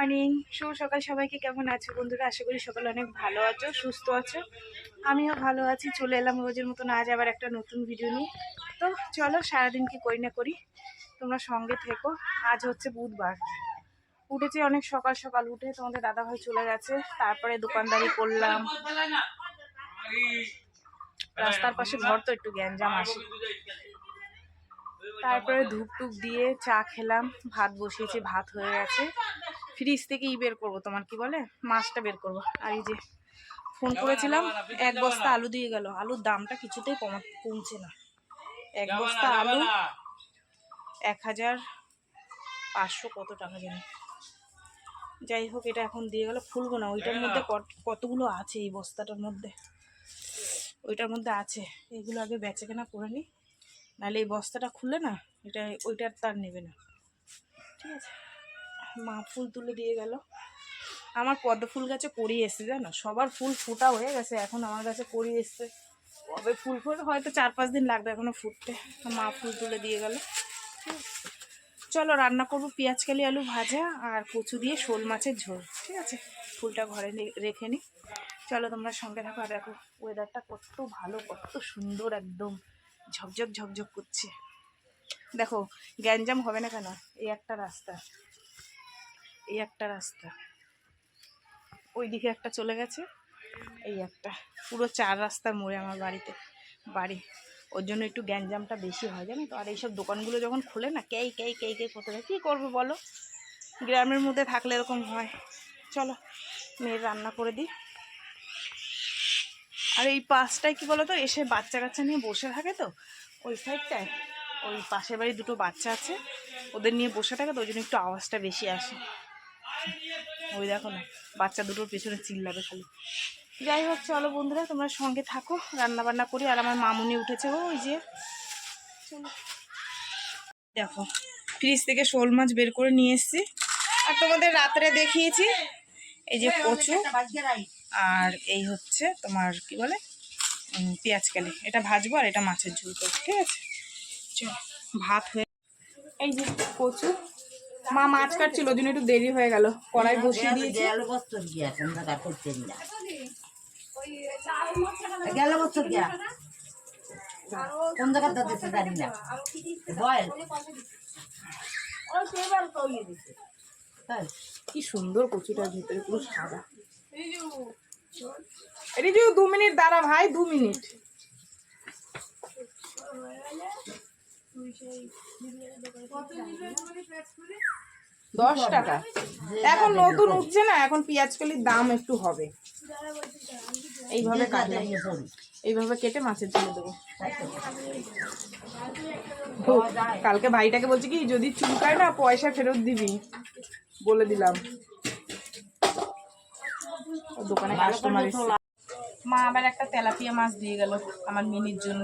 Morning শুভ সকাল সবাইকে, কেমন আছো বন্ধুরা? আশা করি সকাল অনেক ভালো আছো, সুস্থ আছো। আমিও ভালো আছি, চলে এলাম রোজের মতন আজ আবার একটা নতুন ভিডিও নিয়ে। তো চলো, সারাদিন কি করি না করি, তোমরা সঙ্গে থেকো। আজ হচ্ছে বুধবার। উঠেছি অনেক সকাল সকাল, উঠে তোমাদের দাদাভাই চলে গেছে। তারপরে দোকানদারি করলাম। রাস্তার পাশে ঘর তো একটু গ্যাঞ্জাম আসে তারপরে ধূপ টুপ দিয়ে চা খেলাম, ভাত বসিয়েছি, ভাত হয়ে গেছে। ফ্রিজ থেকে ই বের করব তোমার কি বলে? মাছটা বের করব। আর এই যে ফোন করেছিলাম এক বস্তা আলু দিয়ে গেল। আলুর দামটা কিছুতেই কমা কমছে না। এক বস্তা আলু এক হাজার পাঁচশো কত টাকা জানি। যাই হোক এটা এখন দিয়ে গেল ফুলবো না। ওইটার মধ্যে কত- কতগুলো আছে এই বস্তাটার মধ্যে? ওইটার মধ্যে আছে। এগুলো আগে বেচে কেনা করে নিই নাহলে এই বস্তাটা খুলে না এটা ওইটার তার নেবে না। ঠিক আছে? মা ফুল তুলে দিয়ে গেল। আমার পদ্ম ফুল গাছে করি এসছে, জানো? সবার ফুল ফোটা হয়ে গেছে, এখন আমার কাছে করি এসছে। কবে ফুল ফুটে হয়তো চার পাঁচ দিন লাগবে এখনও ফুটতে। মা ফুল তুলে দিয়ে গেল। চলো রান্না করব কালি, আলু ভাজা আর কচু দিয়ে শোল মাছের ঝোল, ঠিক আছে? ফুলটা ঘরে রেখে নিই চলো তোমরা সঙ্গে থাকো, আর দেখো ওয়েদারটা কত ভালো, কত সুন্দর একদম। ঝকঝক ঝকঝক করছে। দেখো, গ্যাঞ্জাম হবে না কেন? এই একটা রাস্তা। এই একটা রাস্তা। ওই দিকে একটা চলে গেছে, এই একটা। পুরো চার রাস্তার মোড়ে আমার বাড়িতে, বাড়ি। ওর জন্য একটু গ্যাঞ্জামটা বেশি হয়, জানো তো? আর এইসব দোকানগুলো যখন খোলে না, কেই কেই কেই কেই করতে থাকে। কী করব বলো? গ্রামের মধ্যে থাকলে এরকম হয়। চলো, মেয়ের রান্না করে দিই। আর এই পাশটায় কি বলো তো? এসে বাচ্চা কাচ্চা নিয়ে বসে থাকে তো, ওই সাইডটায়। ওই পাশের বাড়ি দুটো বাচ্চা আছে, ওদের নিয়ে বসে থাকে তো, ওই জন্য একটু আওয়াজটা বেশি আসে। ওই দেখো না, বাচ্চা দুটোর পেছনে চিল্লাবে খালি। যাই হোক, চলো বন্ধুরা, তোমরা সঙ্গে থাকো রান্না বান্না করি, আর আমার মামুনি উঠেছে ওই যে। দেখো, ফ্রিজ থেকে শোল মাছ বের করে নিয়ে এসেছি। আর তোমাদের রাত্রে দেখিয়েছি, এই যে কচু, আর এই হচ্ছে তোমার, কি বলে? পেঁয়াজ কালি এটা ভাজবো আর এটা মাছের ঝোল করব, ঠিক আছে? চল, ভাত হয়ে এই যে কচু মা মাছ কাটছিল ওই জন্য একটু দেরি হয়ে গেল। কড়াই বসিয়ে দিয়েছি। গেল বছর গিয়া কোন জায়গা করতেন না গেল বছর গিয়া। কোন জায়গা দিতে জানি না। বয়েল তাই। কি সুন্দর কচুটার ভিতরে পুরো সাদা। এই যে দু মিনিট দাঁড়া ভাই দু মিনিট। দশ টাকা। এখন নতুন উঠছে না এখন পেঁয়াজ কলির দাম একটু হবে। এইভাবে কাটলাম। এইভাবে কেটে মাছের ঝোলে দেবো। কালকে ভাইটাকে বলছি কি যদি চুলকায় না পয়সা ফেরত দিবি। বলে দিলাম। দোকানে কাস্টমার মা আবার একটা তেলাপিয়া মাছ দিয়ে গেল আমার মিনির জন্য।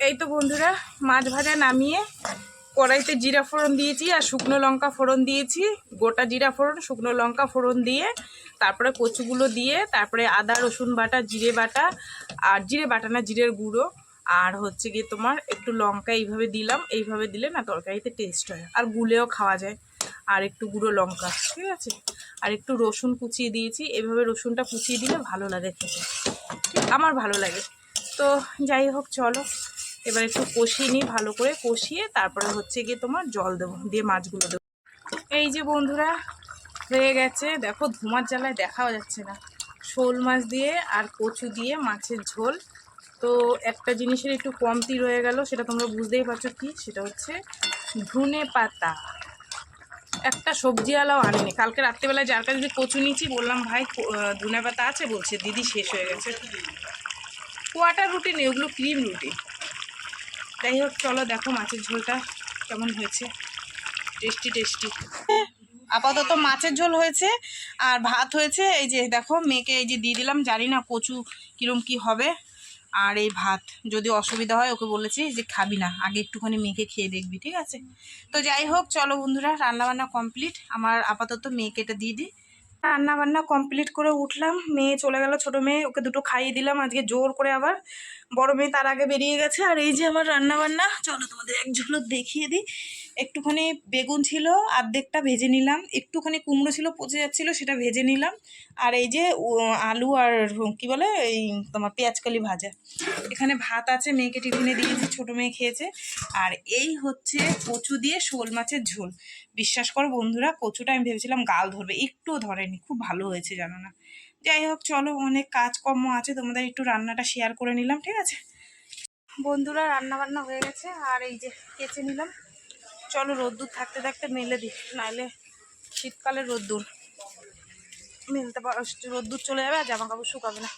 এই তো বন্ধুরা মাছ ভাজা নামিয়ে কড়াইতে জিরা ফোড়ন দিয়েছি আর শুকনো লঙ্কা ফোড়ন দিয়েছি। গোটা জিরা ফোড়ন, শুকনো লঙ্কা ফোড়ন দিয়ে, তারপরে কচুগুলো দিয়ে, তারপরে আদা, রসুন বাটা, জিরে বাটা, আর জিরে বাটা না, জিরের গুঁড়ো, আর হচ্ছে গিয়ে তোমার একটু লঙ্কা এইভাবে দিলাম, এইভাবে দিলে না তরকারিতে টেস্ট হয়, আর গুলেও খাওয়া যায়। আর একটু গুঁড়ো লঙ্কা, ঠিক আছে? আর একটু রসুন কুচিয়ে দিয়েছি, এভাবে রসুনটা কুচিয়ে দিলে ভালো লাগে খেতে। আমার ভালো লাগে। তো যাই হোক, চলো। এবার একটু কষিয়ে নিই ভালো করে কষিয়ে তারপরে হচ্ছে গিয়ে তোমার জল দেবো দিয়ে মাছগুলো দেবো। এই যে বন্ধুরা হয়ে গেছে। দেখো ধুমার জ্বালায় দেখাও যাচ্ছে না। শোল মাছ দিয়ে আর কচু দিয়ে মাছের ঝোল। তো একটা জিনিসের একটু কমতি রয়ে গেল সেটা তোমরা বুঝতেই পারছ কি? সেটা হচ্ছে ধনে পাতা। একটা সবজিওয়ালাও আনেনি। কালকে রাত্রেবেলায় যার কাছে কচু নিয়েছি বললাম ভাই আহ, পাতা আছে? বলছে দিদি শেষ হয়ে গেছে। কোয়াটার রুটি নেই ওগুলো ক্রিম রুটি। যাই হোক, চলো দেখো মাছের ঝোলটা কেমন হয়েছে। Tasty tasty. আপাতত মাছের ঝোল হয়েছে, আর ভাত হয়েছে, এই যে দেখো, মেয়েকে এই যে দিয়ে দিলাম, জানি না কচু কিরম কি হবে, আর এই ভাত। যদি অসুবিধা হয়, ওকে বলেছি যে খাবি না, আগে একটুখানি মেয়েকে খেয়ে দেখবি, ঠিক আছে? তো যাই হোক, চলো বন্ধুরা, রান্নাবান্না কমপ্লিট। আমার আপাতত মেয়েকে এটা দিয়ে দিই। রান্না বান্না কমপ্লিট করে উঠলাম। মেয়ে চলে গেল, ছোট মেয়ে, ওকে দুটো খাইয়ে দিলাম আজকে জোর করে আবার। বড় মেয়ে তার আগে বেরিয়ে গেছে। আর এই যে আমার রান্না বান্না চলো তোমাদের এক ঝলক দেখিয়ে দিই। একটুখানি বেগুন ছিল অর্ধেকটা ভেজে নিলাম। একটুখানি কুমড়ো ছিল, পচে যাচ্ছিল, সেটা ভেজে নিলাম। আর এই যে আলু আর, কি বলে, এই তোমার পেঁয়াজকালি ভাজা। এখানে ভাত আছে, মেয়েকে টিফিনে দিয়েছি, ছোটো মেয়ে খেয়েছে। আর এই হচ্ছে কচু দিয়ে শোল মাছের ঝোল। বিশ্বাস করো বন্ধুরা, কচুটা আমি ভেবেছিলাম গাল ধরবে, একটুও ধরেনি, খুব ভালো হয়েছে জানো না। যাই হোক, চলো অনেক কাজকর্ম আছে, তোমাদের একটু রান্নাটা শেয়ার করে নিলাম, ঠিক আছে? বন্ধুরা রান্না বান্না হয়ে গেছে, আর এই যে কেচে নিলাম। চলো রোদ্দুর থাকতে থাকতে মেলে দিই নাহলে শীতকালে রোদ্দুর মেলতে পার, রোদ্দুর চলে যাবে আর জামা কাপড় শুকাবে না,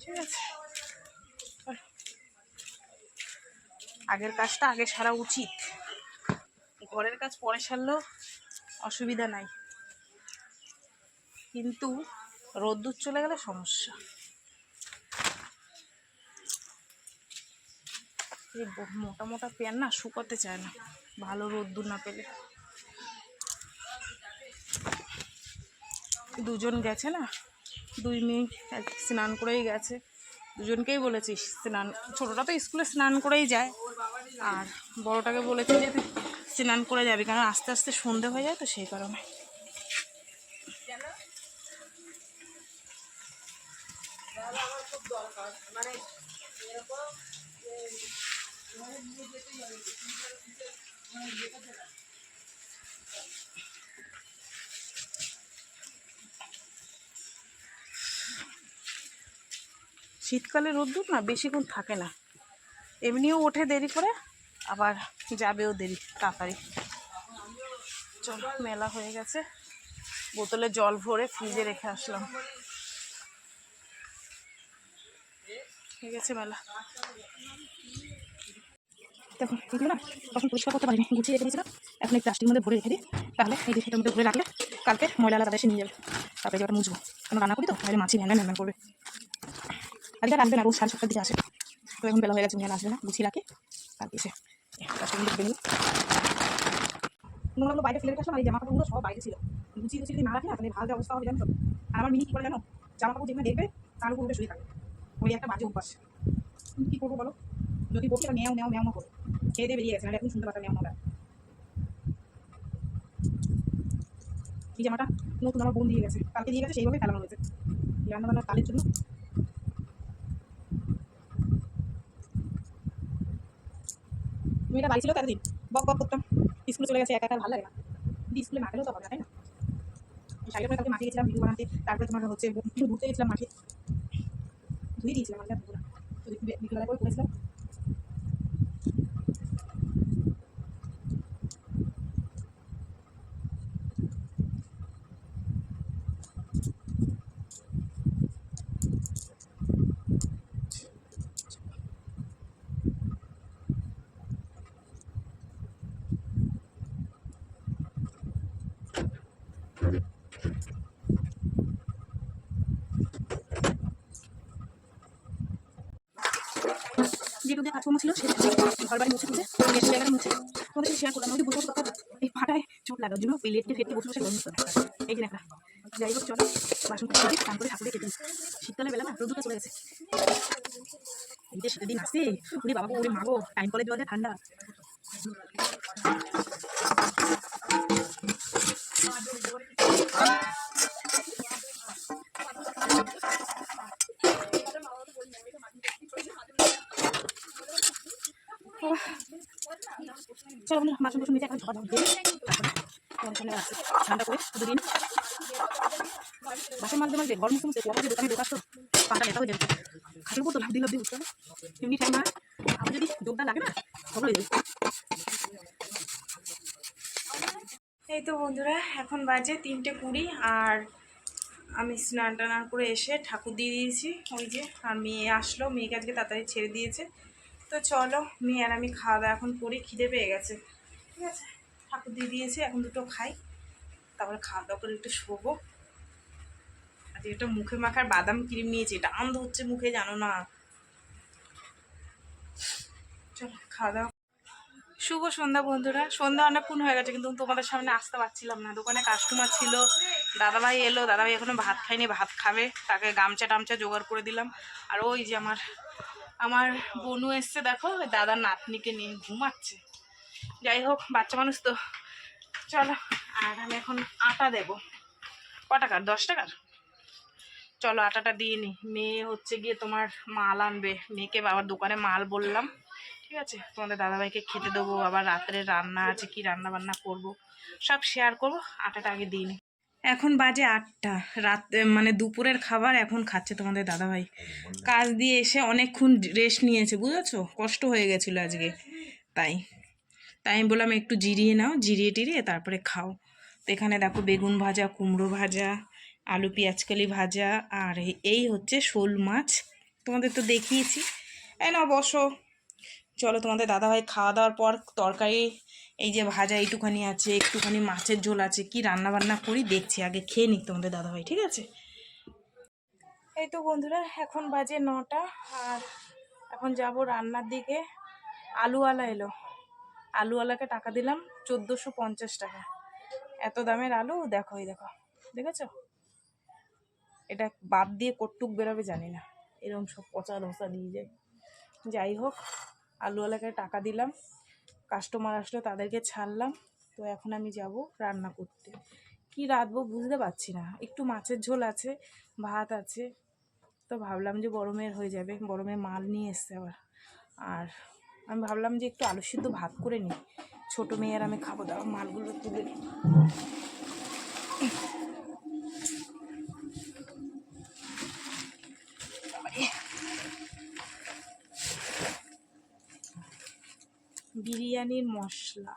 ঠিক আছে? আগের কাজটা আগে সারা উচিত। ঘরের কাজ পরে সারলেও অসুবিধা নাই। কিন্তু রোদ্দুর চলে গেলে সমস্যা। এই মোটা মোটা প্যান না শুকোতে চায় না, ভালো রোদ্দুর না পেলে। দুজন গেছে না, দুই মেয়ে স্নান করেই গেছে। দুজনকেই বলেছিস স্নান ছোটোটা তো স্কুলে স্নান করেই যায়, আর বড়টাকে বলেছি যে স্নান করে যাবি, কারণ আস্তে আস্তে সন্ধে হয়ে যায় তো সেই কারণে। শীতকালে রোদ্দুর না, বেশিক্ষণ থাকে না। এমনিও ওঠে দেরি করে, আবার যাবেও দেরি তাড়াতাড়ি। চলো, মেলা হয়ে গেছে। বোতলে জল ভরে ফ্রিজে রেখে আসলাম। ঠিক আছে মেলা। দেখো না তখন পরিষ্কার করতে এখন প্লাস্টিকের মধ্যে মধ্যে রাখলে কালকে এসে নিয়ে যাবে। তারপরে ওটা করি তো মাছি আর আসবে না রোজ সাড়ে সাতটার দিকে আসে। তো এখন বেলা হয়ে গেছে আসবে না, গুছিয়ে রাখে। কালকে এসে বাইরে ফেলে রেখে আসলাম আর এই জামা কাপড়গুলো সব বাইরে ছিল। গুছিয়ে গুছিয়ে না রাখি না, তাহলে ভালো অবস্থা হবে, জানো আর আমার মিনি কি করে জানো জামা কাপড় যেখানে দেখবে, তার উপর উঠে শুয়ে থাকে। ওই একটা বাজে অভ্যাস। কী করব বলো? যদি বসে এটা নেও নেও নেও না করো। খেয়ে দিয়ে বেরিয়ে গেছে, নাহলে এখন শুনতে পারতাম নেও না এই জামাটা? নতুন আমার বোন দিয়ে গেছে। কালকে দিয়ে গেছে, সেইভাবে ফেলানো হয়েছে। রান্না বান্নার কালের জন্য। তুমি এটা বাড়ি ছিল এতদিন। বক বক করতাম। স্কুলে চলে গেছে, একা একা ভালো লাগে না। স্কুলে গেলেও তো হবে তাই না? সাইডে মাঠে গেছিলাম, ভিডিও বানাতে। তারপরে তোমার হচ্ছে ঘুরতে গেছিলাম মাঠে। ধুয়ে দিয়েছিলাম, আমাদের বিকেলবেলা করে করেছিলাম যে কাজকর্ম ছিল সেটা ঘর বাড়ি মুছে মুছে গেছে জায়গাটা মুছে তোমাদের সাথে শেয়ার করলাম আমাকে এই ফাটায় চোট লাগার জন্য ওই লেটকে ফেটকে বসে বসে এই যে একটা যাই হোক, চলো, বাসন করে স্নান করে ঠাকুরে কেটে। শীতকালে বেলা না রোদুটা চলে গেছে। এই যে শীতের দিন আসছে ওরে বাবা ওরে মাগো টাইম কলে জল দিয়ে ঠান্ডা। চলো বন্ধুরা বাসন বাসন মেজে এখন ঠান্ডা করে দুদিন বাসন মাঝে মাঝে যে দোকানে ঢোকাস তো পাটা ব্যথা হয়ে। যাবে খাটের উপর তো লাভ দিয়ে উঠতে এমনি যদি লাগে না হয়ে যাবে। এই তো বন্ধুরা, এখন বাজে তিনটে কুড়ি, আর আমি স্নান টান করে এসে ঠাকুর দিয়ে দিয়েছি। ওই যে, আর মেয়ে আসলো, মেয়েকে আজকে তাড়াতাড়ি ছেড়ে দিয়েছে। তো চলো, মেয়ে আর আমি খাওয়া দাওয়া এখন করি, খিদে পেয়ে গেছে। ঠিক আছে? ঠাকুর দিয়ে দিয়েছে, এখন দুটো খাই। তারপরে খাওয়া দাওয়া করে একটু শোবো। আর একটা মুখে মাখার বাদাম ক্রিম নিয়েছি, এটা আন্ধ হচ্ছে মুখে, জানো না? চলো, খাওয়া দাওয়া। শুভ সন্ধ্যা বন্ধুরা। সন্ধ্যা অনেকক্ষণ হয়ে গেছে, কিন্তু তোমাদের সামনে আসতে পারছিলাম না। দোকানে কাস্টমার ছিল, দাদাভাই এলো, দাদাভাই এখনও ভাত খায়নি, ভাত খাবে। তাকে গামছা টামছা জোগাড় করে দিলাম। আর ওই যে আমার আমার বনু এসছে, দেখো দাদার নাতনিকে নিয়ে ঘুমাচ্ছে। যাই হোক বাচ্চা মানুষ তো। চলো, আর আমি এখন আটা দেবো। ক টাকার দশ টাকার চলো, আটাটা দিয়ে নি। মেয়ে হচ্ছে গিয়ে তোমার মাল আনবে। মেয়েকে বাবার দোকানে মাল বললাম। ঠিক আছে? তোমাদের দাদাভাইকে খেতে দেবো। আবার রাত্রে রান্না আছে, কি রান্না বান্না করব? সব শেয়ার করব। আটাটা আগে দিই নি। এখন বাজে আটটা। রাত মানে দুপুরের খাবার এখন খাচ্ছে তোমাদের দাদাভাই। কাজ দিয়ে এসে অনেকক্ষণ রেস্ট নিয়েছে, বুঝেছ? কষ্ট হয়ে গেছিল আজকে। তাই। তাই আমি বললাম একটু জিরিয়ে নাও, জিরিয়ে টিরিয়ে তারপরে খাও। তো এখানে দেখো বেগুন ভাজা, কুমড়ো ভাজা, আলু, পেঁয়াজকালি ভাজা, আর এই- হচ্ছে শোল মাছ। তোমাদের তো দেখিয়েছি। এই না বসো। চলো তোমাদের দাদাভাই খাওয়া দাওয়ার পর তরকারি, এই যে ভাজা এইটুখানি আছে, একটুখানি মাছের ঝোল আছে, কি রান্না বান্না করি দেখছি, আগে খেয়ে নিক তোমাদের দাদাভাই, ঠিক আছে? এই তো বন্ধুরা, এখন বাজে নটা, আর এখন যাব রান্নার দিকে। আলুওয়ালা এলো। আলুওয়ালাকে টাকা দিলাম চোদ্দোশো পঞ্চাশ টাকা। এত দামের আলু? দেখো, এই দেখো। দেখেছ? এটা বাদ দিয়ে কটুক বেরোবে জানি না। এরকম সব পচা ধসা দিয়ে যায়। যাই হোক, আলুওয়ালাকে টাকা দিলাম। কাস্টমার আসলো, তাদেরকে ছাড়লাম। তো এখন আমি যাব রান্না করতে। কি রাঁধবো বুঝতে পারছি না। একটু মাছের ঝোল আছে, ভাত আছে। তো ভাবলাম যে গরমের হয়ে যাবে, গরমে মাল নিয়ে এসছে আবার। আর আমি ভাবলাম যে একটু আলু সিদ্ধ ভাত করে নিই। ছোটো মেয়ের আমি খাব, দাও, মালগুলো তুলে নিই। বিরিয়ানির মশলা।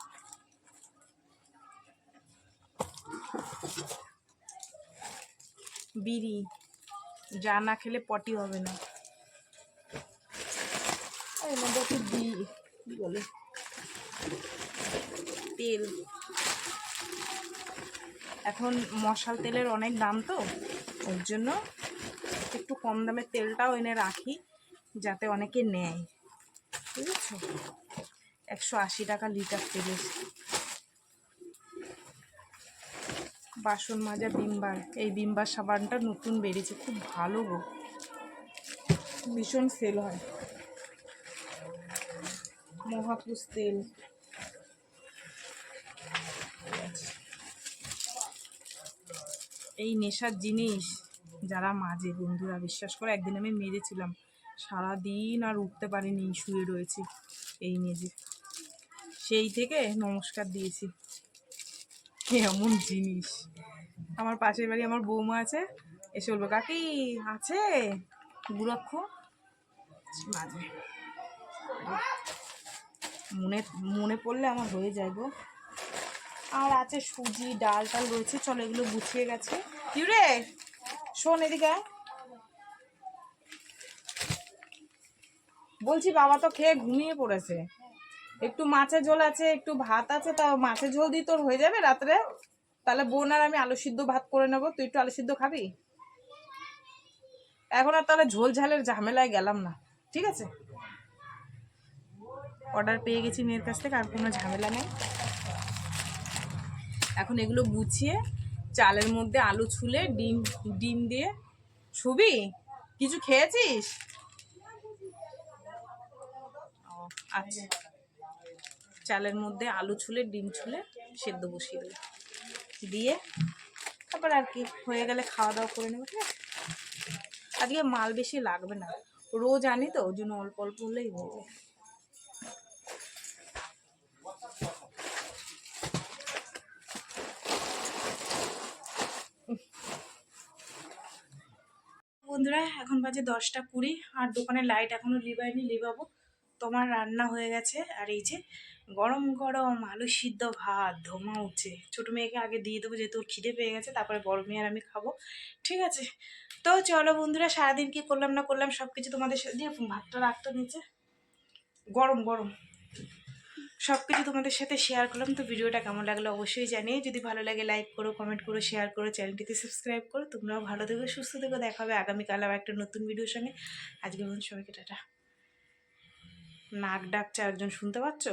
বিড়ি, যা না খেলে পটি হবে না। এর মধ্যে একটু দিই কি বলে? তেল। এখন মশাল তেলের অনেক দাম তো, ওর জন্য একটু কম দামের তেলটাও এনে রাখি, যাতে অনেকে নেয়। বুঝেছ একশো আশি টাকা লিটার তেলের। বাসন মাজা বিমবার, এই বিমবার সাবানটা নতুন বেরিয়েছে, খুব ভালো গো। ভীষণ সেল হয়। মহাপুষ তেল এই নেশার জিনিস যারা মাঝে, বন্ধুরা বিশ্বাস করে, একদিন আমি মেরেছিলাম সারাদিন আর উঠতে পারিনি, শুয়ে রয়েছি এই মেজে সেই থেকে নমস্কার দিয়েছি। কেমন জিনিস? আমার পাশের বাড়ি আমার বৌমা আছে, এসে বলব, কাকি, আছে? গুরক্ষ মাঝে। মনে মনে পড়লে আমার হয়ে যায় গো। আর আছে সুজি, ডাল টাল রয়েছে। চলো এগুলো গুছিয়ে গেছে। ইউরে শোন এদিকে বলছি বাবা তো খেয়ে ঘুমিয়ে পড়েছে। একটু মাছের ঝোল আছে, একটু ভাত আছে, তা মাছের ঝোল দিয়ে তোর হয়ে যাবে রাত্রে? তাহলে বোন আর আমি আলু সিদ্ধ ভাত করে নেব। তুই একটু আলু সিদ্ধ খাবি? এখন আর তাহলে ঝোল ঝালের ঝামেলায় গেলাম না। ঠিক আছে? অর্ডার পেয়ে গেছি মেয়ের কাছ থেকে, আর কোনো ঝামেলা নেই। এখন এগুলো গুছিয়ে চালের মধ্যে আলু ছুলে, ডিম ডিম দিয়ে। ছবি কিছু খেয়েছিস? আচ্ছা। চালের মধ্যে আলু ছুলে, ডিম ছুলে সেদ্ধ বসিয়ে দেবে দিয়ে তারপর আর কি, হয়ে গেলে খাওয়া দাওয়া করে নেব, ঠিক আছে? আজকে মাল বেশি লাগবে না। রোজ আনি তো, ওই জন্য অল্প অল্প হলেই হয়ে যায়। বন্ধুরা, এখন বাজে দশটা কুড়ি আর দোকানের লাইট এখনও লিবাইনি লিবাবো। তোমার রান্না হয়ে গেছে। আর এই যে গরম গরম আলু সিদ্ধ ভাত ধোমা উঠছে। ছোটো মেয়েকে আগে দিয়ে দেবো, যেহেতু ওর খিদে পেয়ে গেছে, তারপরে বড় মেয়ে আর আমি খাব। ঠিক আছে? তো চলো বন্ধুরা, সারাদিন কি করলাম না করলাম সব কিছু তোমাদের সাথে দিয়ে ভাতটা রাখতো নিচে। গরম গরম। সব কিছু তোমাদের সাথে শেয়ার করলাম। তো ভিডিওটা কেমন লাগল অবশ্যই জানিয়ে যদি ভালো লাগে লাইক করো কমেন্ট করো শেয়ার করো চ্যানেলটিতে সাবস্ক্রাইব করো। তোমরাও ভালো থেকো, সুস্থ থেকো। দেখা হবে আগামীকাল আবার একটা নতুন ভিডিওর সঙ্গে। আজকে বলুন সবাইকে টাটা। নাক ডাকছে একজন শুনতে পাচ্ছ?